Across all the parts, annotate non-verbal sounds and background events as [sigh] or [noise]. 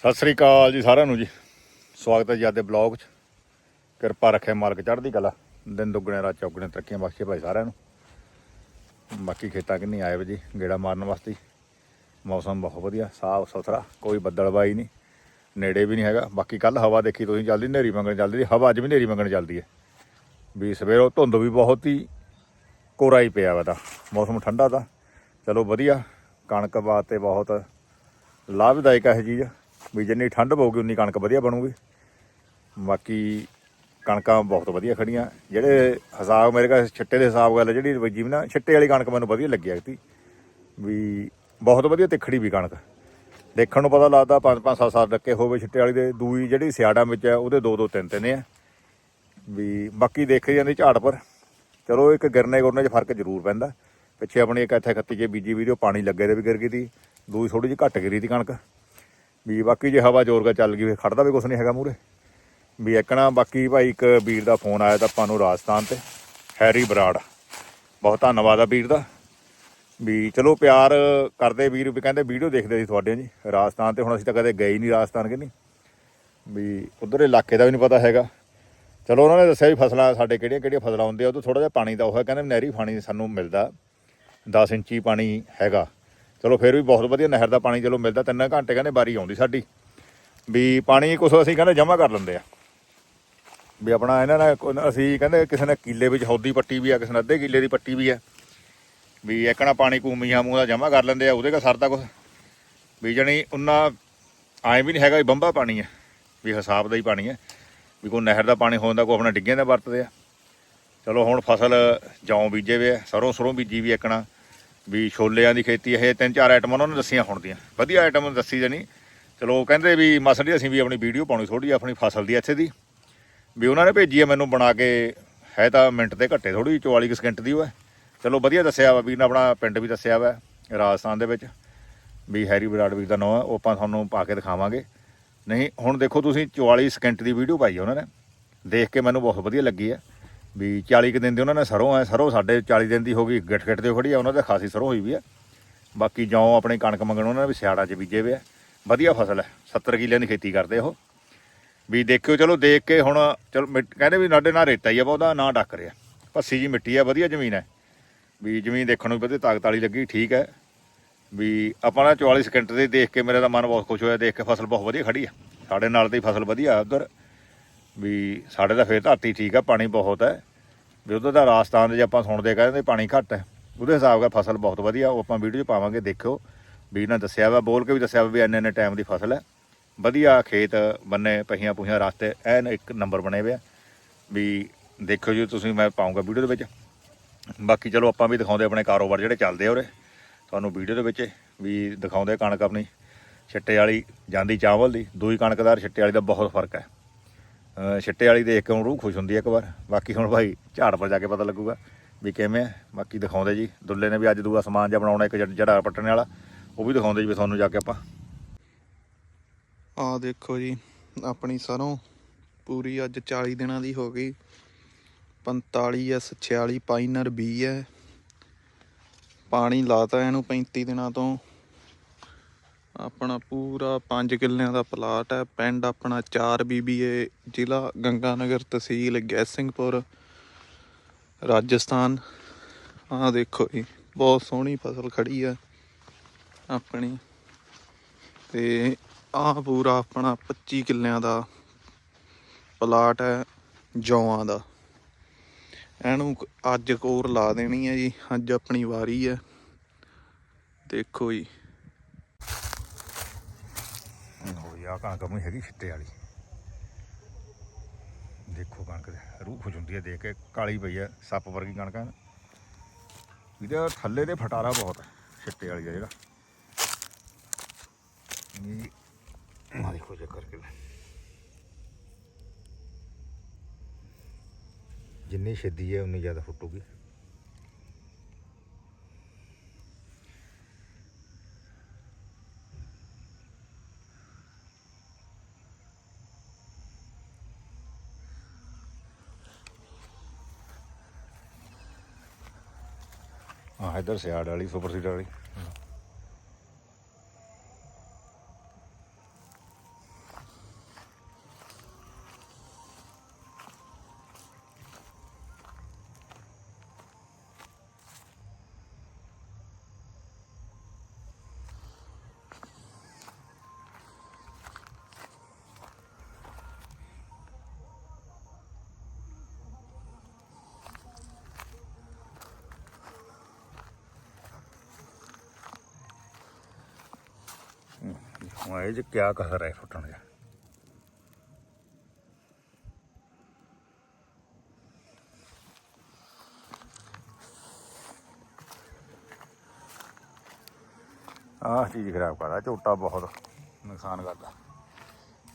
ਸਤਿ ਸ੍ਰੀ ਅਕਾਲ ਜੀ ਸਾਰਿਆਂ ਨੂੰ ਜੀ। ਸਵਾਗਤ ਹੈ ਜੀ ਅੱਜ ਦੇ ਬਲੌਗ 'ਚ। ਕਿਰਪਾ ਰੱਖੇ ਮਾਲਕ ਚੜ੍ਹਦੀ ਕਲਾ। ਦਿਨ ਦੁੱਗਣੇ, ਰਾਤ ਚੌਗਣੇ, ਤਰੱਕੀਆਂ ਬਖਸ਼ੇ ਭਾਈ ਸਾਰਿਆਂ ਨੂੰ। ਬਾਕੀ ਖੇਤਾਂ ਕਿੰਨੀ ਆਏ ਵੇ ਜੀ, ਗੇੜਾ ਮਾਰਨ ਵਾਸਤੇ। ਮੌਸਮ ਬਹੁਤ ਵਧੀਆ, ਸਾਫ਼ ਸੁਥਰਾ, ਕੋਈ ਬੱਦਲਬਾਈ ਨਹੀਂ। ਨੇੜੇ ਵੀ ਨਹੀਂ ਹੈਗਾ। ਬਾਕੀ ਕੱਲ ਹਵਾ ਦੇਖੀ ਤੁਸੀਂ, ਚੱਲਦੀ ਨੇਰੀ ਮੰਗਣ ਚੱਲਦੀ ਸੀ ਹਵਾ ਅੱਜ ਵੀ ਨੇਰੀ ਮੰਗਣ ਚੱਲਦੀ ਹੈ। ਵੀ ਸਵੇਰੋਂ ਧੁੰਦ ਵੀ ਬਹੁਤ ਹੀ ਕੋਰਾ ਹੀ ਪਿਆ ਵਾ ਤਾਂ। ਮੌਸਮ ਠੰਡਾ ਤਾਂ। ਚਲੋ ਵਧੀਆ। ਕਣਕ ਵਾਸਤੇ ਬਹੁਤ ਲਾਭਦਾਇਕ ਹੈ ਇਹ ਚੀਜ਼। ਵੀ ਜਿੰਨੀ ਠੰਡ ਪਊਗੀ, ਉਨੀ ਕਣਕ ਵਧੀਆ ਬਣੂਗੀ। ਬਾਕੀ ਕਣਕਾਂ ਬਹੁਤ ਵਧੀਆ ਖੜੀਆਂ। ਜਿਹੜੇ ਹਿਸਾਬ ਮੇਰੇ ਕੋਲ, ਛਿੱਟੇ ਦੇ ਹਿਸਾਬ ਗੱਲ ਹੈ, ਜਿਹੜੀ ਵੱਜੀ ਵੀ ਨਾ ਛਿੱਟੇ ਵਾਲੀ ਕਣਕ ਮੈਨੂੰ ਵਧੀਆ ਲੱਗੀ ਐਕਤੀ ਵੀ ਬਹੁਤ ਵਧੀਆ ਤਿੱਖੜੀ ਵੀ ਕਣਕ। ਦੇਖਣ ਨੂੰ ਪਤਾ ਲੱਗਦਾ ਪੰਜ ਪੰਜ, ਸੱਤ ਸੱਤ ਡੱਕੇ ਹੋਵੇ ਛਿੱਟੇ ਵਾਲੀ ਦੇ। ਦੂਈ ਜਿਹੜੀ ਸਿਆੜਾਂ ਵਿੱਚ ਹੈ ਉਹਦੇ ਦੋ ਦੋ, ਤਿੰਨ ਤਿੰਨ ਆ। ਵੀ ਬਾਕੀ ਦੇਖੀ ਜਾਂਦੀ ਝਾੜ ਪਰ। ਚਲੋ ਇੱਕ ਗਿਰਨੇ ਗੁਰਨੇ 'ਚ ਫ਼ਰਕ ਜ਼ਰੂਰ ਪੈਂਦਾ। ਪਿੱਛੇ ਆਪਣੀ ਇੱਕ ਇੱਥੇ ਖੱਤੀ 'ਚ ਬੀਜੀ ਵੀਡੀਓ, ਪਾਣੀ ਲੱਗੇ ਦੇ ਵੀ ਗਿਰ ਗਈ ਤੀ। ਦੂਈ ਥੋੜੀ ਜਿਹੀ ਘੱਟ ਗਿਰੀ ਤੀ ਕਣਕ। ਵੀ ਬਾਕੀ ਜੇ ਹਵਾ ਜ਼ੋਰ ਕੇ ਚੱਲ ਗਈ, ਫਿਰ ਖੜਦਾ ਵੀ ਕੁਛ ਨਹੀਂ ਹੈਗਾ ਮੂਰੇ ਵੀ ਇੱਕਣਾ ਬਾਕੀ ਭਾਈ ਇੱਕ ਵੀਰ ਦਾ ਫੋਨ ਆਇਆ ਤਾਂ ਆਪਾਂ ਨੂੰ ਰਾਜਸਥਾਨ ਤੇ, ਹੈਰੀ ਬਰਾੜ। ਬਹੁਤ ਧੰਨਵਾਦ ਆ ਵੀਰ ਦਾ। ਵੀ ਚਲੋ ਪਿਆਰ ਕਰਦੇ ਵੀਰ, ਵੀ ਕਹਿੰਦੇ ਵੀਡੀਓ ਦੇਖਦੇ ਸੀ ਤੁਹਾਡੇ ਜੀ, ਰਾਜਸਥਾਨ ਤੇ ਹੁਣ ਅਸੀਂ ਤਾਂ ਕਦੇ ਗਏ ਹੀ ਨਹੀਂ ਰਾਜਸਥਾਨ ਕਿ ਨਹੀਂ। ਵੀ ਉਧਰ ਇਲਾਕੇ ਦਾ ਵੀ ਨਹੀਂ ਪਤਾ ਹੈਗਾ। ਚਲੋ ਉਹਨਾਂ ਨੇ ਦੱਸਿਆ ਵੀ ਫਸਲਾਂ ਸਾਡੇ ਕਿਹੜੀਆਂ ਕਿਹੜੀਆਂ ਫਸਲਾਂ ਹੁੰਦੀਆਂ, ਉਹ ਤੋਂ ਥੋੜਾ ਜਿਹਾ ਪਾਣੀ ਦਾ ਉਹ ਹੈ, ਕਹਿੰਦੇ ਨਹਿਰੀ ਪਾਣੀ ਸਾਨੂੰ ਮਿਲਦਾ। 10 ਇੰਚੀ ਪਾਣੀ ਹੈਗਾ। ਚਲੋ ਫਿਰ ਵੀ ਬਹੁਤ ਵਧੀਆ ਨਹਿਰ ਦਾ ਪਾਣੀ ਚਲੋ ਮਿਲਦਾ, ਤਿੰਨ ਘੰਟੇ ਕਹਿੰਦੇ ਬਾਰੀ ਆਉਂਦੀ ਸਾਡੀ। ਵੀ ਪਾਣੀ ਕੁਛ ਅਸੀਂ ਕਹਿੰਦੇ ਜਮ੍ਹਾਂ ਕਰ ਲੈਂਦੇ ਆ। ਵੀ ਆਪਣਾ ਇਹਨਾਂ ਨੇ ਅਸੀਂ ਕਹਿੰਦੇ ਕਿਸੇ ਨੇ ਕਿੱਲੇ ਵਿੱਚ ਹੌਦੀ ਪੱਟੀ ਵੀ ਆ, ਕਿਸੇ ਨੇ ਅੱਧੇ ਕਿੱਲੇ ਦੀ ਪੱਟੀ ਵੀ ਆ। ਵੀ ਇੱਕਣਾ ਪਾਣੀ ਕੂਮੀਆਂ ਮੂੰਹ ਦਾ ਜਮ੍ਹਾਂ ਕਰ ਲੈਂਦੇ ਆ, ਉਹਦੇ ਕਾ ਸਰਦਾ ਕੁਛ। ਵੀ ਜਣੀ ਉਹਨਾਂ ਐਂ ਵੀ ਨਹੀਂ ਹੈਗਾ ਵੀ ਬੰਬਾ ਪਾਣੀ ਹੈ ਵੀ ਹਿਸਾਬ ਦਾ ਹੀ ਪਾਣੀ ਹੈ ਵੀ ਕੋਈ ਨਹਿਰ ਦਾ ਪਾਣੀ ਹੋਣ ਦਾ ਕੋਈ ਆਪਣਾ ਡਿੱਗਿਆਂ ਦਾ ਵਰਤਦੇ ਆ। ਚਲੋ ਹੁਣ ਫਸਲ ਜੌਂ ਬੀਜੇ ਵੇ ਆ ਸਰੋਂ ਸਰੋਂ ਬੀਜੀ ਵੀ ਇੱਕਣਾ ਵੀ ਛੋਲਿਆਂ ਦੀ ਖੇਤੀ, ਇਹ ਤਿੰਨ ਚਾਰ ਆਈਟਮਾਂ ਉਹਨਾਂ ਨੇ ਦੱਸੀਆਂ ਹੁਣ ਦੀਆਂ ਵਧੀਆ ਆਈਟਮ ਦੱਸੀ ਜਾਣੀ। ਚਲੋ ਕਹਿੰਦੇ ਵੀ, ਮਸੜੀ ਅਸੀਂ ਵੀ ਆਪਣੀ ਵੀਡੀਓ ਪਾਉਣੀ ਥੋੜੀ ਆਪਣੀ ਫਸਲ ਦੀ ਇੱਥੇ ਦੀ। ਵੀ ਉਹਨਾਂ ਨੇ ਭੇਜੀ ਆ ਮੈਨੂੰ ਬਣਾ ਕੇ, ਹੈ ਤਾਂ ਮਿੰਟ ਤੇ ਘੱਟੇ ਥੋੜੀ 44 ਕੁ ਸਕਿੰਟ ਦੀ ਉਹ ਹੈ। ਚਲੋ, ਵਧੀਆ ਦੱਸਿਆ ਵਾ ਵੀਰ ਨੇ ਆਪਣਾ ਪਿੰਡ ਵੀ ਦੱਸਿਆ ਵਾ, ਰਾਜਸਥਾਨ ਦੇ ਵਿੱਚ। ਵੀ ਹੈਰੀ ਬਰਾੜ ਵੀਰ ਦਾ ਨਾਂ ਹੈ ਉਹ ਆਪਾਂ ਤੁਹਾਨੂੰ ਪਾ ਕੇ ਦਿਖਾਵਾਂਗੇ। ਨਹੀਂ, ਹੁਣ ਦੇਖੋ ਤੁਸੀਂ 44 ਸਕਿੰਟ ਦੀ ਵੀਡੀਓ ਪਾਈ ਉਹਨਾਂ ਨੇ। ਦੇਖ ਕੇ ਮੈਨੂੰ ਬਹੁਤ ਵਧੀਆ ਲੱਗੀ ਹੈ ਵੀ 40 ਕੁ ਦਿਨ ਦੀ ਉਹਨਾਂ ਨੇ ਸਰੋਂ ਹੈ ਸਰੋਂ ਸਾਡੇ 40 ਦਿਨ ਦੀ ਹੋ ਗਈ ਗਿੱਟ ਗਿੱਟ ਤੇ ਖੜੀ ਆ, ਉਹਨਾਂ ਦੇ ਖਾਸੀ ਸਰੋਂ ਹੋਈ ਵੀ ਹੈ ਬਾਕੀ ਜੌਂ ਆਪਣੀ ਕਣਕ ਮੰਗਣ ਉਹਨਾਂ ਨੇ ਵੀ ਸਿਆੜਾ 'ਚ ਬੀਜੇ ਵੇ ਆ। ਵਧੀਆ ਫਸਲ ਹੈ 70 ਕਿੱਲਿਆਂ ਦੀ ਖੇਤੀ ਕਰਦੇ ਉਹ। ਵੀ ਦੇਖਿਓ, ਚਲੋ ਦੇਖ ਕੇ ਹੁਣ, ਚਲੋ ਮਿੱਟ- ਕਹਿੰਦੇ ਵੀ ਸਾਡੇ ਨਾਲ ਰੇਤਾ ਹੀ ਆ, ਬਹੁਤਾ ਨਾ ਡੱਕ ਰਿਹਾ। ਭੱਸੀ ਜੀ ਮਿੱਟੀ ਆ, ਵਧੀਆ ਜ਼ਮੀਨ ਹੈ। ਵੀ ਜ਼ਮੀਨ ਦੇਖਣ ਨੂੰ ਵੀ ਵਧੀਆ, ਤਾਕਤ ਵਾਲੀ ਲੱਗੀ, ਠੀਕ ਹੈ। ਵੀ ਆਪਾਂ ਨਾ 44 ਸਕਿੰਟ ਦੇ ਦੇਖ ਕੇ ਮੇਰਾ ਤਾਂ ਮਨ ਬਹੁਤ ਖੁਸ਼ ਹੋਇਆ, ਦੇਖ ਕੇ ਫਸਲ ਬਹੁਤ ਵਧੀਆ ਖੜੀ ਆ। ਸਾਡੇ ਨਾਲ ਦੀ ਫਸਲ ਵਧੀਆ ਉਧਰ। ਵੀ ਸਾਡੇ ਤਾਂ ਫੇਰ ਧਰਤੀ ਠੀਕ ਆ, ਪਾਣੀ ਬਹੁਤ ਹੈ ਵੀ ਉਧਰ ਦਾ ਰਾਜਸਥਾਨ ਦੇ ਜੇ ਆਪਾਂ ਸੁਣਦੇ ਕਹਿੰਦੇ ਪਾਣੀ ਘੱਟ ਹੈ ਉਹਦੇ ਹਿਸਾਬ ਨਾਲ ਫਸਲ ਬਹੁਤ ਵਧੀਆ, ਉਹ ਆਪਾਂ ਵੀਡੀਓ 'ਚ ਪਾਵਾਂਗੇ, ਦੇਖਿਓ। ਵੀ ਇਹਨਾਂ ਦੱਸਿਆ ਵਾ, ਬੋਲ ਕੇ ਵੀ ਦੱਸਿਆ ਵਾ ਵੀ ਇੰਨੇ ਇੰਨੇ ਟਾਈਮ ਦੀ ਫਸਲ ਹੈ ਵਧੀਆ ਖੇਤ ਬੰਨੇ, ਪਹੀਆਂ ਪੁਹੀਆਂ ਰਸਤੇ, ਐਨ ਇੱਕ ਨੰਬਰ ਬਣੇ ਹੋਏ ਆ। ਵੀ ਦੇਖਿਓ ਜੀ, ਤੁਸੀਂ ਮੈਂ ਪਾਉਂਗਾ ਵੀਡੀਓ ਦੇ ਵਿੱਚ। ਬਾਕੀ ਚਲੋ ਆਪਾਂ ਵੀ ਦਿਖਾਉਂਦੇ ਆਪਣੇ ਕਾਰੋਬਾਰ ਜਿਹੜੇ ਚੱਲਦੇ ਆ ਉਰੇ। ਤੁਹਾਨੂੰ ਵੀਡੀਓ ਦੇ ਵਿੱਚ ਵੀ ਦਿਖਾਉਂਦੇ ਕਣਕ ਆਪਣੀ। ਛਿੱਟੇ ਵਾਲੀ ਜਾਂਦੀ ਚਾਵਲ ਦੀ, ਦੂਈ ਕਣਕਦਾਰ ਛਿੱਟੇ ਵਾਲੀ ਦਾ ਬਹੁਤ ਫ਼ਰਕ ਹੈ ਛਿੱਟੇ ਵਾਲੀ ਦੇਖ ਕੇ ਹੁਣ ਰੂਹ ਖੁਸ਼ ਹੁੰਦੀ ਹੈ ਇੱਕ ਵਾਰ। ਬਾਕੀ ਹੁਣ ਭਾਈ ਝਾੜ ਪਰ ਜਾ ਕੇ ਪਤਾ ਲੱਗੂਗਾ ਵੀ ਕਿਵੇਂ ਹੈ ਬਾਕੀ ਦਿਖਾਉਂਦੇ ਜੀ। ਦੁੱਲੇ ਨੇ ਵੀ ਅੱਜ ਦੂਆ ਸਮਾਨ ਜਿਹਾ ਬਣਾਉਣਾ, ਇੱਕ ਜੜ- ਜੜਾ ਪੱਟਣ ਵਾਲਾ। ਉਹ ਵੀ ਦਿਖਾਉਂਦੇ ਜੀ ਵੀ ਤੁਹਾਨੂੰ ਜਾ ਕੇ ਆਪਾਂ। ਆ ਦੇਖੋ ਜੀ, ਆਪਣੀ ਸਰੋਂ। ਪੂਰੀ ਅੱਜ 40 ਦਿਨਾਂ ਦੀ ਹੋ ਗਈ। 45 ਐਸ 46 ਪਾਈਨਰ ਬੀ ਹੈ ਪਾਣੀ ਲਾਤਾ ਇਹਨੂੰ 35 ਦਿਨਾਂ ਤੋਂ। ਆਪਣਾ ਪੂਰਾ 5 ਕਿੱਲਿਆਂ ਦਾ ਪਲਾਟ ਹੈ। ਪਿੰਡ ਆਪਣਾ 4 ਬੀਬੀਏ, ਜ਼ਿਲ੍ਹਾ ਗੰਗਾਨਗਰ ਤਹਿਸੀਲ ਗੈਸਿੰਗਪੁਰ, ਰਾਜਸਥਾਨ। ਆ ਦੇਖੋ ਜੀ, ਬਹੁਤ ਸੋਹਣੀ ਫਸਲ ਖੜੀ ਹੈ ਆਪਣੀ। ਤੇ ਆ ਪੂਰਾ ਆਪਣਾ 25 ਕਿੱਲਿਆਂ ਦਾ ਪਲਾਟ ਹੈ, ਜੌਆਂ ਦਾ। ਇਹਨੂੰ ਅੱਜ ਕੋਰ ਲਾ ਦੇਣੀ ਹੈ ਜੀ, ਅੱਜ ਆਪਣੀ ਵਾਰੀ ਹੈ। ਦੇਖੋ ਜੀ। ਹੋ ਯਾ ਕਣਕ ਆਪਣੀ ਹੈਗੀ ਛਿੱਟੇ ਵਾਲੀ। ਦੇਖੋ ਕਣਕ ਦੇ, ਰੂਹ ਖੁਸ਼ ਹੁੰਦੀ ਹੈ ਦੇਖ ਕੇ, ਕਾਲੀ ਪਈ ਹੈ, ਸੱਪ ਵਰਗੀ ਕਣਕ ਹੈ ਇਹਦੇ ਥੱਲੇ ਦੇ ਫਟਾਰਾ ਬਹੁਤ ਹੈ, ਛਿੱਟੇ ਵਾਲੀ ਦਾ ਜਿਹੜਾ। ਇਹ ਆ ਦੇਖੋ ਚੈੱਕ ਕਰਕੇ। ਜਿੰਨੀ ਛਿੱਦੀ ਹੈ ਉਨੀ ਜ਼ਿਆਦਾ ਫੁੱਟੂਗੀ। ਹਾਂ ਇਧਰ ਸਿਆੜ ਵਾਲੀ ਸੁਪਰ ਸੀਡਰ ਵਾਲੀ। ਹੁਣ ਇਹ ਚ ਕਿਆ ਕਸਰ ਹੈ ਫੁੱਟਣ ਦਾ? ਆਹ ਚੀਜ਼ ਖਰਾਬ ਕਰਦਾ, ਝੋਟਾ ਬਹੁਤ ਨੁਕਸਾਨ ਕਰਦਾ।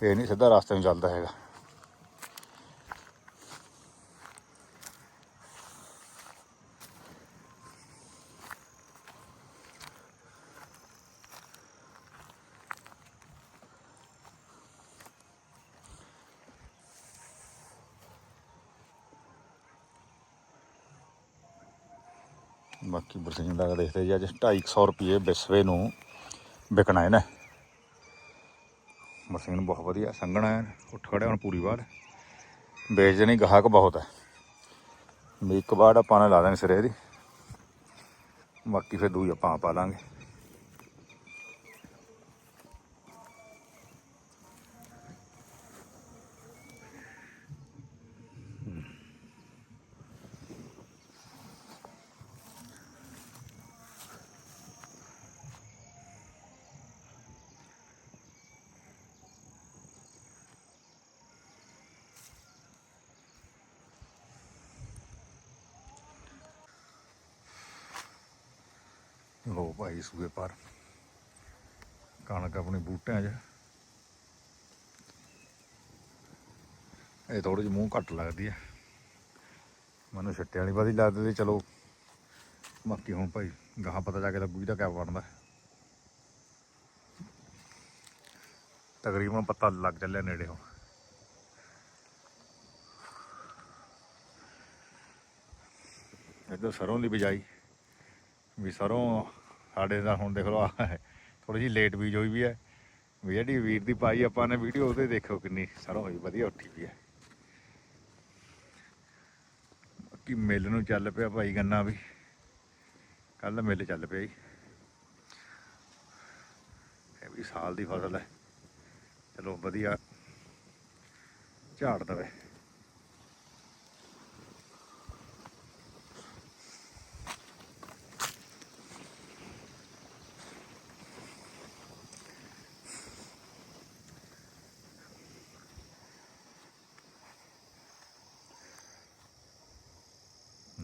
ਇਹ ਨਹੀਂ ਸਿੱਧਾ ਰਸਤੇ ਨੂੰ ਚੱਲਦਾ ਹੈਗਾ। ਬਾਕੀ ਬਰਸੀਨ ਦਾ ਦੇਖਦੇ ਜੀ, ਅੱਜ 250 ਰੁਪਏ ਬਿਸਵੇ ਨੂੰ ਵਿਕਣਾ ਹੈ ਨਾ ਮਸ਼ੀਨ ਬਹੁਤ ਵਧੀਆ, ਸੰਘਣਾ ਹੈ, ਉੱਠ ਖੜਿਆ ਹੁਣ ਪੂਰੀ ਵਾਰ। ਵੇਚਦੇ ਨਹੀਂ, ਗਾਹਕ ਬਹੁਤ ਹੈ। ਵੀ ਇੱਕ ਵਾਰ ਆਪਾਂ ਨੇ ਲਾ ਦੇਣੀ ਸਿਰੇ ਦੀ। ਬਾਕੀ ਫਿਰ ਦੂਈ ਆਪਾਂ ਪਾ ਲਾਂਗੇ ਲੋ ਭਾਈ ਸੂਏ ਪਰ। ਕਣਕ ਆਪਣੀ ਬੂਟਿਆਂ 'ਚ। ਇਹ ਥੋੜੀ ਜਿਹੀ ਮੂੰਹ ਘੱਟ ਲੱਗਦੀ ਹੈ ਮੈਨੂੰ ਛੱਟੇ ਵਾਲੀ ਵਾਦੀ ਲੱਗਦੀ ਤੇ ਚਲੋ। ਬਾਕੀ ਹੁਣ ਭਾਈ ਗਾਹਾਂ ਪਤਾ ਜਾ ਕੇ ਲੱਗੂ ਇਹਦਾ ਕਿਆ ਬਣਦਾ। ਤਕਰੀਬਨ ਪਤਾ ਲੱਗ ਚੱਲਿਆ ਨੇੜੇ ਹੁਣ। ਇੱਧਰ ਸਰੋਂ ਦੀ ਬਿਜਾਈ। ਵੀ ਸਰੋਂ ਸਾਡੇ ਦਾ ਹੁਣ ਦੇਖ ਲਓ ਆ ਥੋੜੀ ਜਿਹੀ ਲੇਟ ਬੀਜ ਹੋਈ ਵੀ ਹੈ। ਵੀ ਜਿਹੜੀ ਵੀਰ ਦੀ ਪਾਈ ਆਪਾਂ ਨੇ ਵੀਡੀਓ ਉਹਦੇ ਦੇਖੋ ਕਿੰਨੀ ਸਰੋਂ ਹੋਈ, ਵਧੀਆ ਉੱਠੀ ਵੀ ਹੈ। ਬਾਕੀ ਮਿੱਲ ਨੂੰ ਚੱਲ ਪਿਆ ਭਾਈ ਗੰਨਾ ਵੀ। ਕੱਲ ਮਿੱਲ ਚੱਲ ਪਿਆ ਜੀ। ਇਹ ਵੀ ਸਾਲ ਦੀ ਫਸਲ ਹੈ। ਚਲੋ ਵਧੀਆ ਝਾੜ ਦਵੇ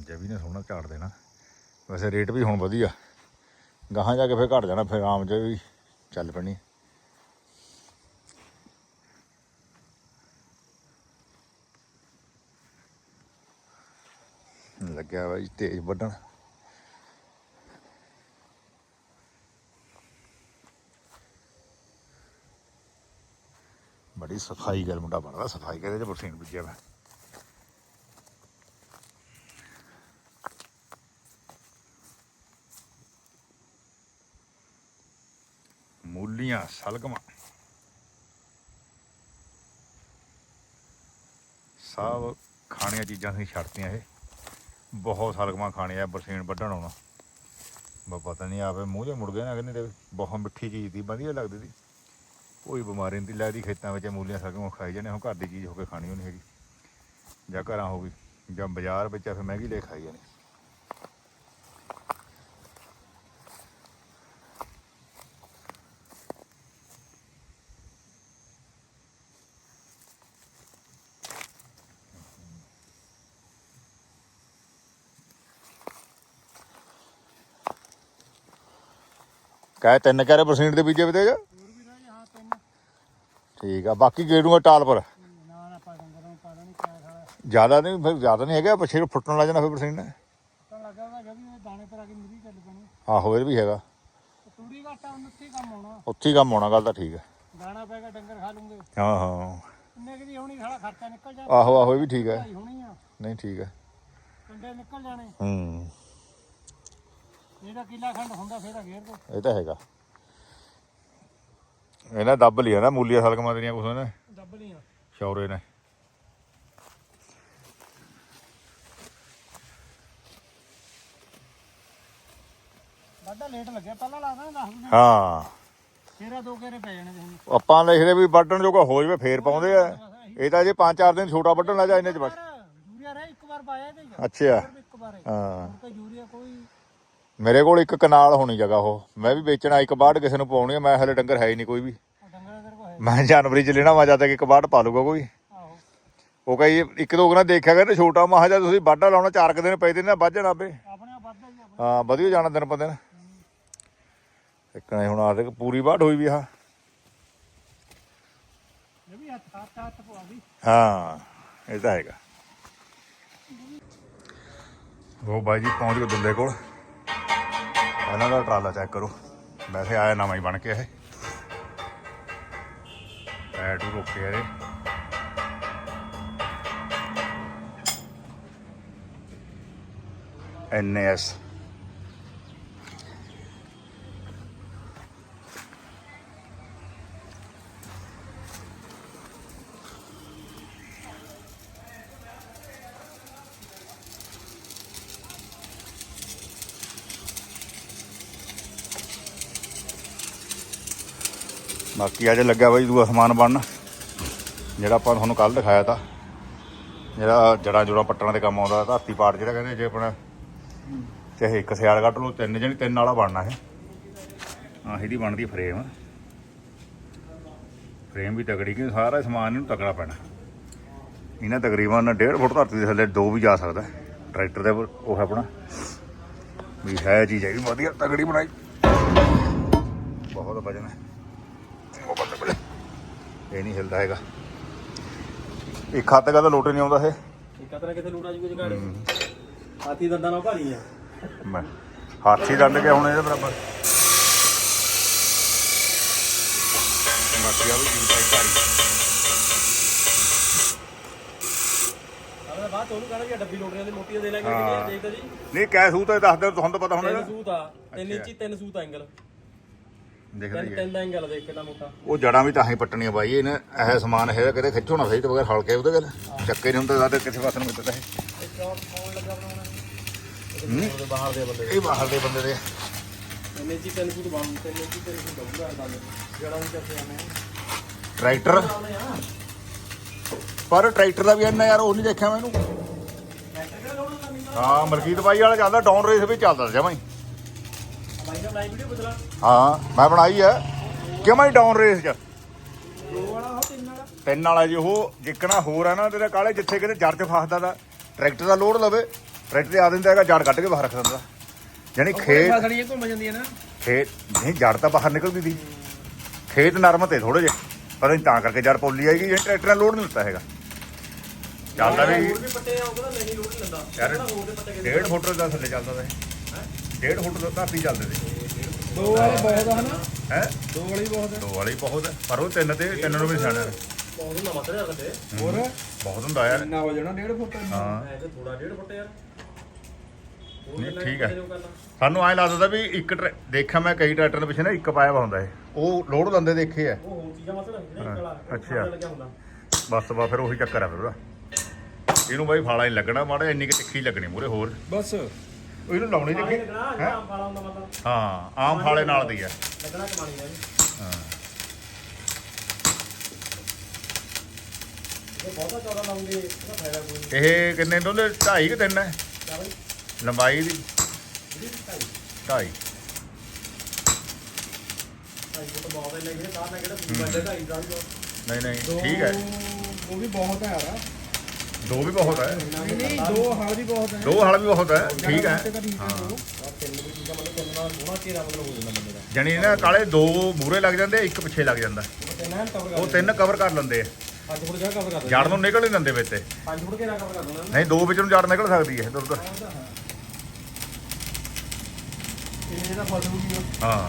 ਜਵੀ ਨੇ ਸੋਹਣਾ ਝਾੜ ਦੇਣਾ। ਵੈਸੇ ਰੇਟ ਵੀ ਹੁਣ ਵਧੀਆ। ਗਾਹਾਂ ਜਾ ਕੇ ਫਿਰ ਘਟ ਜਾਣਾ, ਫਿਰ ਆਮ ਜੇ ਵੀ ਚੱਲ ਪੈਣੀ। ਲੱਗਿਆ ਵਾ ਤੇਜ਼ ਵੱਢਣ। ਬੜੀ ਸਫ਼ਾਈ ਕਰ ਮੁੰਡਾ ਬਣਦਾ, ਸਫ਼ਾਈ ਕਰੇ ਤੇ ਬਰਸੀਨ ਬੀਜਿਆ ਮੈਂ ਮੂਲੀਆਂ ਸਲਗਮਾਂ ਸਭ ਖਾਣੀਆਂ ਚੀਜ਼ਾਂ ਸੀ ਛੱਡਤੀਆਂ ਇਹ। ਬਹੁਤ ਸਲਗਮਾਂ ਖਾਣੀਆਂ, ਬਰਸੀਨ ਵੱਢਣ ਆਉਣਾ। ਬਾ ਪਤਾ ਨਹੀਂ ਆਪੇ ਮੂੰਹ ਜੇ ਮੁੜ ਗਏ ਨਾ, ਕਹਿੰਦੇ ਤੇ ਬਹੁਤ ਮਿੱਠੀ ਚੀਜ਼ ਦੀ ਵਧੀਆ ਲੱਗਦੀ ਸੀ। ਕੋਈ ਬਿਮਾਰੀ ਨਹੀਂ ਲੱਗਦੀ, ਖੇਤਾਂ ਵਿੱਚ ਮੂਲੀਆਂ ਸਲਗਮਾਂ ਖਾਈ ਜਾਂਦੇ, ਹੁਣ ਘਰ ਦੀ ਚੀਜ਼ ਹੋ ਕੇ ਖਾਣੀ ਨਹੀਂ ਹੈਗੀ। ਜਾਂ ਘਰਾਂ ਹੋ ਗਈ, ਜਾਂ ਬਾਜ਼ਾਰ ਵਿੱਚ ਆ, ਫਿਰ ਮਹਿੰਗੀ ਲੈ ਖਾਈ ਜਾਣੀ। ਕਾਹ ਤਿੰਨ ਕਰੇ ਪਰਸੈਂਟ ਦੇ ਬੀਜੇ ਬਤੇਜ? ਠੀਕ ਆ ਬਾਕੀ ਗੇੜੂਗਾ ਟਾਲ ਪਰ। ਜ਼ਿਆਦਾ ਨਹੀਂ ਫਿਰ ਜ਼ਿਆਦਾ ਨਹੀਂ ਹੈਗਾ ਪਿੱਛੇ ਨੂੰ ਫੁੱਟਣ ਲੱਗ ਜਾਣਾ ਫਿਰ ਪਰਸੈਂਟ। ਆਹੋ ਇਹ ਵੀ ਹੈਗਾ। ਤੂੜੀ ਘਾਟਾ ਉੱਥੇ ਕੰਮ ਆਉਣਾ। ਉੱਥੇ ਹੀ ਕੰਮ ਆਉਣਾ ਗੱਲ ਤਾਂ ਠੀਕ ਹੈ ਦਾਣਾ ਪੈਗਾ ਡੰਗਰ ਖਾ ਲੂੰਗੇ। ਹਾਂ ਹਾਂ। ਇੰਨੇ ਕਿ ਦੀ ਹੋਣੀ ਸਾਲਾ ਖਰਚਾ ਨਿਕਲ ਜਾ ਆਹੋ ਆਹੋ ਇਹ ਵੀ ਠੀਕ ਹੈ ਹੋਣੀ ਆ। ਨਹੀਂ ਠੀਕ ਹੈ ਕੰਡੇ ਨਿਕਲ ਜਾਣੇ। ਹੂੰ। ਜਿਹੜਾ ਕਿੱਲਾ ਖੰਡ ਹੁੰਦਾ ਫੇਰ ਆ ਘੇਰ ਦੋ। ਇਹ ਤਾਂ ਹੈਗਾ। ਇਹਨਾਂ ਦੱਬ ਲਿਆ ਨਾ ਮੂਲੀਆਂ ਸਲਗਮਾਂ ਤੇਰੀਆਂ ਕੁਛ ਨੇ। ਦੱਬਲੀਆਂ ਸ਼ੌਰੇ ਨੇ। ਵਾਧਾ ਲੇਟ ਲੱਗਿਆ ਪਹਿਲਾਂ ਲਾ ਦਾਂ 10 ਦਿਨ। ਹਾਂ। ਫੇਰ ਦੋ ਘੇਰੇ ਪੈ ਜਾਣੇ ਤੇ ਹੁਣ ਆਪਾਂ ਲਿਖਦੇ ਵੀ ਵੱਢਣ ਜੋਗਾ ਹੋ ਜਵੇ ਫੇਰ ਪਾਉਂਦੇ ਆ। ਇਹ ਤਾਂ ਜੇ 5-4 ਦਿਨ ਛੋਟਾ ਵੱਢਣ ਲੱਗ ਜਾ ਇਹਨੇ ਚ ਬਸ। ਯੂਰੀਆ ਰਹਿ ਇੱਕ ਵਾਰ ਪਾਇਆ ਤੇ ਅੱਛਾ। ਇੱਕ ਵਾਰ ਹੈ। ਤਾਂ ਯੂਰੀਆ ਕੋਈ ਮੇਰੇ ਕੋਲ ਇੱਕ ਕਨਾਲ ਹੋਣੀ ਜਗ੍ਹਾ ਉਹ। ਮੈਂ ਵੀ ਵੇਚਣਾ ਇੱਕ ਬਾੜ ਕਿਸੇ ਨੂੰ ਪਾਉਣੀ ਆ ਮੈਂ ਹਲੇ ਡੰਗਰ ਹੈ ਹੀ ਨਹੀਂ ਕੋਈ ਵੀ। ਮੈਂ ਜਨਵਰੀ ਚ ਲੈਣਾ ਵਾ ਜਦ ਇੱਕ ਬਾੜ ਪਾ ਲੂਗਾ ਕੋਈ। ਉਹ ਕਹੀ ਇੱਕ ਦੋ ਗਣਾ ਦੇਖਿਆ ਕਹਿੰਦੇ ਛੋਟਾ ਮਹਾ ਜਾਂ ਤੁਸੀਂ ਵਾਢਾ ਲਾਉਣਾ ਚਾਰ ਕੁ ਦਿਨ ਪਏ ਤੇ ਨਾ ਵੱਧ ਜਾਣਾ ਬੇ ਹਾਂ ਵਧੀਆ ਜਾਣਾ ਦਿਨ ਪਰ ਦਿਨ। ਇੱਕ ਨੇ ਹੁਣ ਆਦੇ ਪੂਰੀ ਵਾਢ ਹੋਈ ਵੀ ਆ। ਇਹ ਹਾਂ ਤਾਂ ਹੈਗਾ। ਉਹ ਬਾਈ ਜੀ ਪਹੁੰਚ ਗਏ ਦੁੱਲੇ ਕੋਲ। ਇਹਨਾਂ ਦਾ ਟਰਾਲਾ ਚੈੱਕ ਕਰੋ। ਵੈਸੇ ਆਇਆ ਨਵਾਂ ਹੀ ਬਣ ਕੇ ਇਹ। ਐਟੂ ਰੋਕੇ ਇਹਦੇ ਐਨਐਸ ਬਾਕੀ ਅੱਜ ਲੱਗਿਆ ਬਈ ਦੂਆ ਸਮਾਨ ਬਣਨ, ਜਿਹੜਾ ਆਪਾਂ ਤੁਹਾਨੂੰ ਕੱਲ ਦਿਖਾਇਆ ਤਾਂ, ਜਿਹੜਾ ਜੜਾ ਜੁੜਾ ਪੱਟਣ ਦੇ ਕੰਮ ਆਉਂਦਾ, ਧਰਤੀ ਪਾੜ ਜਿਹੜਾ ਕਹਿੰਦੇ ਜੇ ਆਪਣਾ ਚਾਹੇ ਇੱਕ ਸਿਆਲ ਕੱਢ ਲਓ, ਤਿੰਨ ਜਣੀ, ਤਿੰਨ ਵਾਲਾ ਬਣਨਾ ਇਹ। ਆ ਇਹਦੀ ਬਣਦੀ ਫਰੇਮ। ਫਰੇਮ ਵੀ ਤਗੜੀ ਕਿ ਸਾਰਾ ਸਮਾਨ ਇਹਨੂੰ ਤਗੜਾ ਪੈਣਾ। ਇਹਨਾਂ ਤਕਰੀਬਨ 1.5 ਫੁੱਟ ਧਰਤੀ ਦੇ ਥੱਲੇ ਦੋ ਵੀ ਜਾ ਸਕਦਾ। ਟਰੈਕਟਰ ਦੇ ਉਹ ਹੈ ਆਪਣਾ। ਵੀ ਹੈ ਚੀਜ਼ ਹੈ ਵਧੀਆ ਤਗੜੀ ਬਣਾਈ। ਬਹੁਤ ਵਜਨ ਹੈ। ਇਹ ਨਹੀਂ ਹਿਲਦਾ ਹੈਗਾ। ਇੱਕ ਹੱਥ ਦਾ ਤਾਂ ਲੋਟੇ ਨਹੀਂ ਆਉਂਦਾ ਇਹ। ਇੱਕ ਤਰ੍ਹਾਂ ਕਿਤੇ ਲੂੜਾ ਜੂਗੇ ਜਗਾੜੇ? ਹਾਥੀ ਦੰਦਾਂ ਨਾਲ ਭਾਰੀ ਆ। ਮੈਂ ਹਾਥੀ ਦੰਦ ਕੇ ਹੁਣ ਇਹਦੇ ਬਰਾਬਰ। ਬਾਕੀ ਆ ਵੀ ਪਾਈ ਭਾਰੀ। ਅਗਰ ਬਾਅਦ ਉਹਨੂੰ ਕਹਣਾ ਕਿ ਡੱਬੀ ਲੋਟਰੀਆਂ ਦੀ ਮੋਟੀਆਂ ਦੇ ਲਾਂਗੇ ਹਾਂ। ਦੇਖਦਾ ਜੀ। ਨਹੀਂ ਕੈ ਸੂਤ ਹੈ ਦੱਸ ਦੇ ਤੁਹਾਨੂੰ ਤਾਂ ਪਤਾ ਹੋਣਾ ਤਿੰਨ ਇਹਦਾ ਸੂਤ ਆ ਤਿੰਨ ਇੰਚੀ ਤਿੰਨ ਸੂਤ ਐਂਗਲ। ਦੇਖਦਾ ਤਿੰਨ ਹੀ ਹੈ ਤਿੰਨ ਐਂਗਲ ਦੇਖ ਕਿੰਨਾ ਮੋਟਾ। ਉਹ ਜੜਾਂ ਵੀ ਤਾਂ ਹੀ ਪੱਟਣੀਆਂ ਬਾਈ ਇਹਨੇ ਇਹ ਸਮਾਨ ਹੈ ਕਿਤੇ ਖਿੱਚੋ ਨਾ ਸਹੀ ਤੇ ਬਗੈਰ ਹਲਕੇ ਉਹਦੇ ਗੱਲ ਚੱਕੇ ਨਹੀਂ ਹੁੰਦੇ ਸਾਡੇ ਕਿਸੇ ਪਾਸੇ ਨੂੰ ਕਿਤੇ ਤਾਂ ਇਹ ਇੱਕ ਸ਼ਾਟ ਪਾਉਣ ਲੱਗਾ ਬਣਾਉਣਾ। ਉਹਦੇ ਬਾਹਰ ਦੇ ਬੰਦੇ ਇਹ ਬਾਹਰ ਦੇ ਬੰਦੇ ਦੇ। ਤਿੰਨ ਇੰਚੀ ਤਿੰਨ ਸੂਤ ਬਣ ਤਿੰਨ ਇੰਚੀ ਤਿੰਨ ਸੂਤ ਬੁਰਾ ਦੰਦ ਜਿਹੜਾ ਵੀ ਚੱਕੇ ਆਨੇ ਟਰੈਕਟਰ? ਪਰ ਟਰੈਕਟਰ ਦਾ ਵੀ ਇੰਨਾ ਯਾਰ ਉਹ ਨਹੀਂ ਦੇਖਿਆ ਮੈਨੂੰ ਹਾਂ ਮਲਕੀਤ ਬਾਈ ਵਾਲਾ ਚੱਲਦਾ ਡਾਊਨ ਰੇਸ ਵੀ ਚੱਲਦਾ ਜਮਾਂ ਹੀ। ਬਾਈ ਦਾ ਲਾਈਵ ਵੀਡੀਓ ਬਦਲਾ। ਹਾਂ ਮੈਂ ਬਣਾਈ ਹੈ ਕਿਵੇਂ ਡਾਊਨ ਰੇਸ ਚ? ਦੋ ਵਾਲਾ ਤਿੰਨ ਵਾਲਾ। ਤਿੰਨ ਵਾਲਾ ਜੀ ਉਹ ਜਿੱਕਣਾ ਹੋਰ ਆ ਨਾ ਤੇਰੇ ਕਾਲੇ ਜਿੱਥੇ ਕਿਤੇ ਜੜ ਚ ਫਸਦਾ ਦਾ ਟਰੈਕਟਰ ਦਾ ਲੋਡ ਲਵੇ। ਟਰੈਕਟਰ ਆ ਦਿੰਦਾ ਹੈਗਾ ਜੜ ਕੱਢ ਕੇ ਬਾਹਰ ਰੱਖ ਦਿੰਦਾ। ਯਾਨੀ ਖੇਤ ਫਸੜੀਆਂ ਘੁੰਮ ਜਾਂਦੀਆਂ ਨਾ। ਖੇਤ ਨਹੀਂ ਜੜ ਤਾਂ ਬਾਹਰ ਨਿਕਲਦੀ ਸੀ। ਖੇਤ ਨਰਮ ਤੇ ਥੋੜੇ ਜਿਹੇ। ਨਹੀਂ ਤਾਂ ਕਰਕੇ ਜੜ ਪੋਲੀ ਆਏਗੀ ਇਹ ਟਰੈਕਟਰ ਨਾਲ ਲੋਡ ਨਹੀਂ ਹੁੰਦਾ ਹੈਗਾ। ਚੱਲਦਾ ਵੀ ਹੋਰ ਵੀ ਪੱਟੇ ਆ ਉਹਦਾ ਨਹੀਂ ਲੋਡ ਲੈਂਦਾ ਯਾਰ ਉਹਦਾ ਹੋਰ ਦੇ ਪੱਟੇ ਕਿਤੇ ਡੇਢ ਫੁੱਟ ਦਾ ਥੱਲੇ ਚੱਲਦਾ ਤੇ ਡੇਢ ਫੁੱਟ ਦਾ ਧਰਤੀ ਚੱਲਦੇ ਸੀ ਦੋ ਵਾਲੇ ਬਹੁਤ ਆ ਹਨਾ? ਹੈ? ਦੋ ਵਾਲੇ ਬਹੁਤ ਦੋ ਵਾਲੀ ਬਹੁਤ ਹੈ, ਪਰ ਉਹ ਤਿੰਨ ਤੇ ਤਿੰਨ ਨੂੰ ਵੀ ਸਿਆਣਾ ਬਹੁਤ ਨਾ ਮਤਰੇ ਕਰਦੇ ਹੋਰ? ਬਹੁਤ ਹੁੰਦਾ ਯਾਰ। ਨਾ ਹੋ ਜਾਣਾ 1.5 ਫੁੱਟ? ਹਾਂ। ਐ ਤੇ ਥੋੜਾ 1.5 ਫੁੱਟ ਯਾਰ। ਨਹੀਂ, ਠੀਕ ਹੈ। ਸਾਨੂੰ ਐਂ ਲੱਗਦਾ ਵੀ ਇੱਕ ਦੇਖਿਆ ਮੈਂ ਕਈ ਟਰੈਕਟਰ ਦੇ ਪਿੱਛੇ ਨਾ ਇੱਕ ਪਾਇਆ ਵਾ ਹੁੰਦਾ ਇਹ। ਉਹ ਲੋਡ ਲੰਦੇ ਦੇਖੇ ਆ। ਉਹ ਹੋਰ ਚੀਜ਼ਾਂ ਮਤਲਬ ਜਿਹੜਾ ਹਾਂ, ਇੱਕ ਵਾਲਾ ਅੱਛਾ। ਬਸ ਬਾ ਫਿਰ ਉਹੀ ਚੱਕਰ ਆ ਫਿਰ ਉਹਦਾ। ਇਹਨੂੰ ਬਾਈ ਫਾਲਾ ਹੀ ਲੱਗਣਾ ਮਾੜਾ ਇੰਨੀ ਕਿ ਤਿੱਖੀ ਲੱਗਣੀ ਮੂਰੇ ਹੋਰ। ਬਸ। ਇਹਨੂੰ ਲਾਉਣੀ ਲੱਗੀ ਲੱਗਣਾ ਜਿਹੜਾ ਆਮ ਵਾਲਾ ਹੁੰਦਾ ਮਤਲਬ। ਹਾਂ ਆਮ ਫਾਲੇ ਨਾਲ ਦੀ ਆ। ਲੱਗਣਾ ਕਮਾਣੀ ਦਾ ਜੀ। ਹਾਂ। ਇਹ ਬਹੁਤਾ ਚੌੜਾ ਲਾਉਂਗੇ ਇਹਦਾ ਫਾਇਦਾ ਕੋਈ ਨਹੀਂ। ਇਹ ਕਿੰਨੇ ਦੋਲੇ 2.5 ਕਿ 3 ਹੈ। ਕਿਆ ਬਈ ਲੰਬਾਈ ਦੀ। ਜਿਹੜੀ ਢਾਈ। 2.5 ਢਾਈ ਫੁੱਟ ਬਹੁਤ ਹੈ ਲੈਂਗੇ ਤਾਂ ਨਾ ਕਿਹੜਾ ਦੂਜਾ ਢਾਈ ਦਾ ਨਹੀਂ ਨਹੀਂ ਠੀਕ ਹੈ। ਉਹ ਵੀ ਬਹੁਤ ਹੈ ਯਾਰ। ਦੋ ਵੀ ਬਹੁਤ ਹੈ। ਨਹੀਂ ਦੋ ਹਾਲ ਵੀ ਬਹੁਤ ਹੈ। ਦੋ ਹਲ ਵੀ ਬਹੁਤ ਹੈ ਠੀਕ ਹੈ। ਹੈ ਹੋ। ਜਣੀ ਨਾ ਕਾਲੇ ਦੋ ਮੂਰੇ ਲੱਗ ਜਾਂਦੇ ਇੱਕ ਪਿੱਛੇ ਲੱਗ ਜਾਂਦਾ। ਉਹ ਤਿੰਨ ਕਵਰ ਕਰ ਲੈਂਦੇ ਆ। 5 ਫੁੱਟ ਜਗ੍ਹਾ ਕਵਰ ਕਰ ਜੜ ਨੂੰ ਨਿਕਲ ਨਹੀਂ ਦਿੰਦੇ ਵਿੱਚ। ਤੇ 5 ਫੁੱਟ ਘੇਰਾ ਕਵਰ ਕਰ ਦੇਣਾ ਨਹੀਂ ਦੋ ਵਿੱਚ ਨੂੰ ਜੜ ਨਿਕਲ ਸਕਦੀ ਹੈ ਉਹ। ਹਾਂ।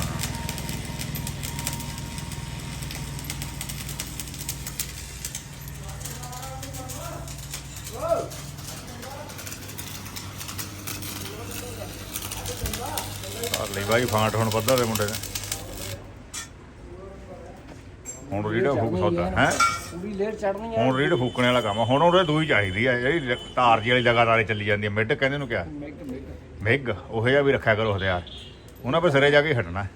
ਬਾਈ ਫਾਂਟ ਹੁਣ ਵੱਧਾ ਦੇ ਮੁੰਡੇ ਨੇ। ਹੁਣ ਰੀੜਾ ਫੂਕ ਸੌਦਾ ਹੈ। ਪੂਰੀ ਲੇਟ ਚੜਨੀ ਹੁਣ ਰੀੜ ਫੂਕਣੇ ਵਾਲਾ ਕੰਮ ਆ। ਹੁਣ ਉਹਦੇ ਦੂਈ ਚਾਹੀਦੀ ਆ ਜਿਹੜੀ ਤਾਰ ਜੀ ਵਾਲੀ ਲਗਾਤਾਰ ਚੱਲੀ ਜਾਂਦੀ ਹੈ ਮਿੱਡ ਕਹਿੰਦੇ ਨੂੰ ਕਿਹਾ ਮਿੰਟ ਮਿੰਟ ਮਿੱਗ ਉਹ ਜਿਹਾ ਵੀ ਰੱਖਿਆ ਕਰੋ ਹਥਿਆਰ। ਉਹਨਾਂ ਪਰ ਸਿਰੇ ਜਾ ਕੇ ਹੀ ਹਟਣਾ।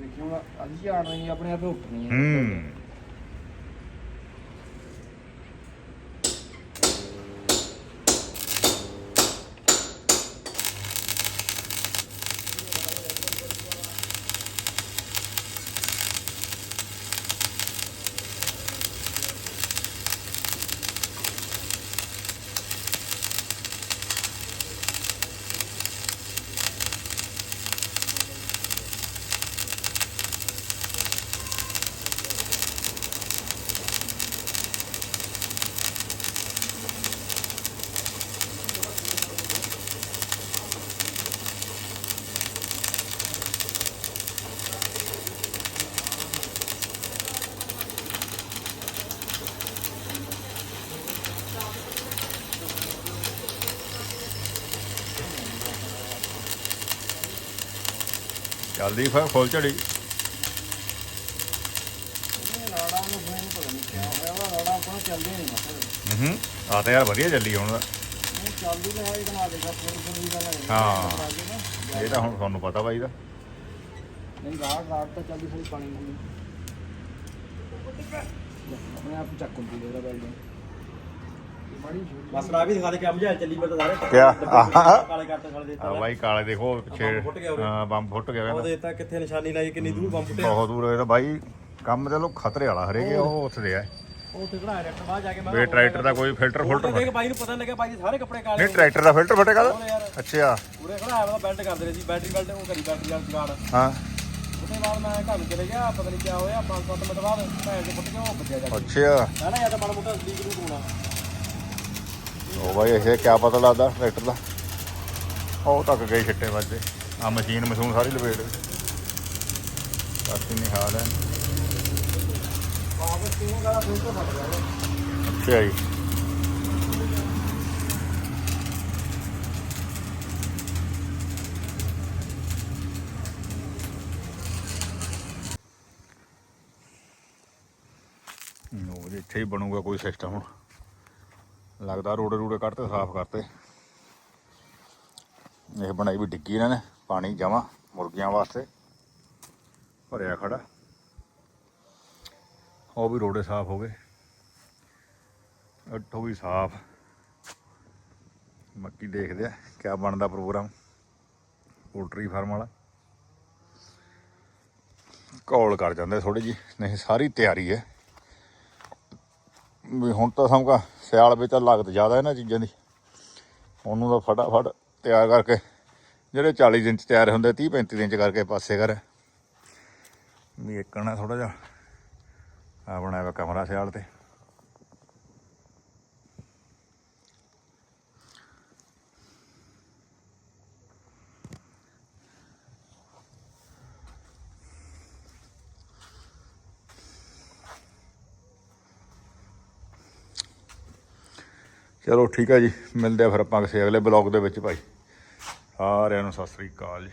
ਦੇਖਿਓ ਅੱਜ ਝਾੜ ਰਹੀ ਆਪਣੇ ਆਪ ਉੱਠਣੀ ਹੈ ਹੂੰ। ਚੱਲਦੀ ਫਿਰ ਫੁੱਲ ਝੜੀ। ਇਹ ਰਾੜਾ ਨੂੰ ਫੇਨ ਪਤਾ ਨਹੀਂ ਕਿਆ ਹੋਇਆ ਵਾ ਰਾੜਾ ਆਪਾਂ ਨੂੰ ਚੱਲਦੇ ਨਹੀਂ ਮਸਲ ਹੂੰ ਆ ਤਾਂ ਯਾਰ ਵਧੀਆ ਚੱਲੀ ਹੁਣ। ਚੱਲਦੀ ਤਾਂ ਹੈ ਦਾ ਹਾਂ। ਇਹ ਤਾਂ ਹੁਣ ਤੁਹਾਨੂੰ ਪਤਾ ਬਾਈ ਦਾ। ਨਹੀਂ ਰਾੜ ਰਾੜ ਤਾਂ ਚੱਲਦੀ ਥੋੜੀ ਪਾਣੀ ਪੂਣੀ ਆਪਣੇ ਆਪ ਚੱਕ ਹੁੰਦੀ ਜਿਹੜਾ ਬੈਲਡ ਰਾ ਵੀ ਦਿਖਾ ਦੇ ਕਿ ਅਮਜਾ ਚੱਲੀ ਪਤਾ ਸਾਰੇ। ਕਿਆ? [laughs] ਕਾਲੇ ਕਰਤੇ ਸਾਲੇ ਦੇ ਆ ਬਾਈ ਕਾਲੇ ਦੇਖੋ ਪਿੱਛੇ। ਬੰਬ ਫੁੱਟ ਗਿਆ ਉਰੇ। ਹਾਂ ਬੰਬ ਫੁੱਟ ਗਿਆ ਕਹਿੰਦਾ ਦੇਤਾ ਕਿੱਥੇ ਨਿਸ਼ਾਨੀ ਲਾਈ ਕਿੰਨੀ ਦੂਰ ਬੰਬ ਫੁੱਟਿਆ। ਬਹੁਤ ਦੂਰ ਹੋਏ ਤਾਂ ਬਾਈ ਕੰਮ ਚਲੋ ਖਤਰੇ ਵਾਲਾ ਹਰੇਕ ਉਹ ਉੱਥੇ ਦੇ ਆ। ਉਹ ਤੇ ਖੜਾ ਰਿਹਾ ਬਾਹਰ ਜਾ ਕੇ ਮੈਂ ਵੀ ਟਰੈਕਟਰ ਦਾ ਕੋਈ ਫਿਲਟਰ ਫੁਲਟਰ ਦੇਖ ਬਾਈ ਨੂੰ ਪਤਾ ਨੀ ਲੱਗਿਆ ਬਾਈ ਦੇ ਸਾਰੇ ਕੱਪੜੇ ਕਾਲੇ ਨਹੀਂ ਟਰੈਕਟਰ ਦਾ ਫਿਲਟਰ ਫਟੇਗਾ ਹੋਰ ਯਾਰ। ਅੱਛਾ। ਪੂਰੇ ਖੜਾ ਆਇਆ ਬੈਲਟ ਕਰਦੇ ਰਹੇ ਸੀ ਬੈਟਰੀ ਬੈਲਟ ਉਹ ਕਰੀ ਬੈਟਰੀ ਵਾਲਾ ਜੁਗਾੜ। ਹਾਂ। ਉਹਦੇ ਬਾਅਦ ਮੈਂ ਘਰ ਨੂੰ ਚਲੇ ਗਿਆ ਪਤਾ ਨਹੀਂ ਕੀ ਹੋਇਆ 5-7 ਮਿੰਟ ਬਾਅਦ ਭੈਣ ਦੇ ਫੁੱਟ ਗਿਆ ਉਹ ਵੱਜਿਆ ਜਾ ਕੇ। ਅੱਛਾ। ਮੈਂ ਨਾ ਜਾਂ ਤਾਂ ਮਾੜਾ ਮੋਟਾ ਲੀਕ ਨੂੰ ਹੋਣਾ ਉਹ ਬਾਈ, ਇਹ ਕਿਆ ਪਤਾ ਲੱਗਦਾ ਟਰੈਕਟਰ ਦਾ। ਉਹ ਤੱਕ ਗਏ ਛਿੱਟੇ ਵੱਜਦੇ ਆ ਮਸ਼ੀਨ, ਮਸ਼ੂਨ ਸਾਰੀ ਲਪੇਟ ਬਾਕੀ ਨਹੀਂ ਹੈ। ਅੱਛਾ ਜੀ। ਉਹ ਇੱਥੇ ਹੀ ਬਣੂਗਾ ਕੋਈ ਸਿਸਟਮ ਹੁਣ ਲੱਗਦਾ ਰੋੜੇ ਰੂੜੇ ਕੱਢਤੇ ਸਾਫ਼ ਕਰਤੇ। ਇਹ ਬਣਾਈ ਵੀ ਡਿੱਗੀ ਇਹਨਾਂ ਨੇ, ਪਾਣੀ ਜਮਾ ਮੁਰਗੀਆਂ ਵਾਸਤੇ। ਭਰਿਆ ਖੜਾ। ਉਹ ਵੀ ਰੋੜੇ ਸਾਫ਼ ਹੋ ਗਏ। ਉੱਥੋਂ ਵੀ ਸਾਫ਼। ਮੱਕੀ ਦੇਖਦੇ ਆ, ਕਿਆ ਬਣਦਾ ਪ੍ਰੋਗਰਾਮ। ਪੋਲਟਰੀ ਫਾਰਮ ਵਾਲਾ। ਕੌਲ ਕਰ ਜਾਂਦੇ ਥੋੜੀ ਜੀ ਨਹੀਂ, ਸਾਰੀ ਤਿਆਰੀ ਹੈ। ਵੀ ਹੁਣ ਤਾਂ ਸਮਕਾ ਸਿਆਲ ਵਿੱਚ ਤਾਂ ਲਾਗਤ ਜ਼ਿਆਦਾ ਇਹਨਾਂ ਚੀਜ਼ਾਂ ਦੀ। ਉਹਨੂੰ ਤਾਂ ਫਟਾਫਟ ਤਿਆਰ ਕਰਕੇ, ਜਿਹੜੇ 40 ਦਿਨ ਚ ਤਿਆਰ ਹੁੰਦੇ 30 35 ਦਿਨ ਚ ਕਰਕੇ ਪਾਸੇ ਕਰ। ਵੀ ਇੱਕਣਾ ਥੋੜਾ ਜਿਹਾ ਆ ਬਣਾਇਆ ਕਮਰਾ ਸਿਆਲ ਤੇ। ਚਲੋ ਠੀਕ ਹੈ ਜੀ, ਮਿਲਦੇ ਆ ਫਿਰ ਆਪਾਂ ਕਿਸੇ ਅਗਲੇ ਬਲੌਗ ਦੇ ਵਿੱਚ ਭਾਈ। ਸਾਰਿਆਂ ਨੂੰ ਸਤਿ ਸ੍ਰੀ ਅਕਾਲ ਜੀ।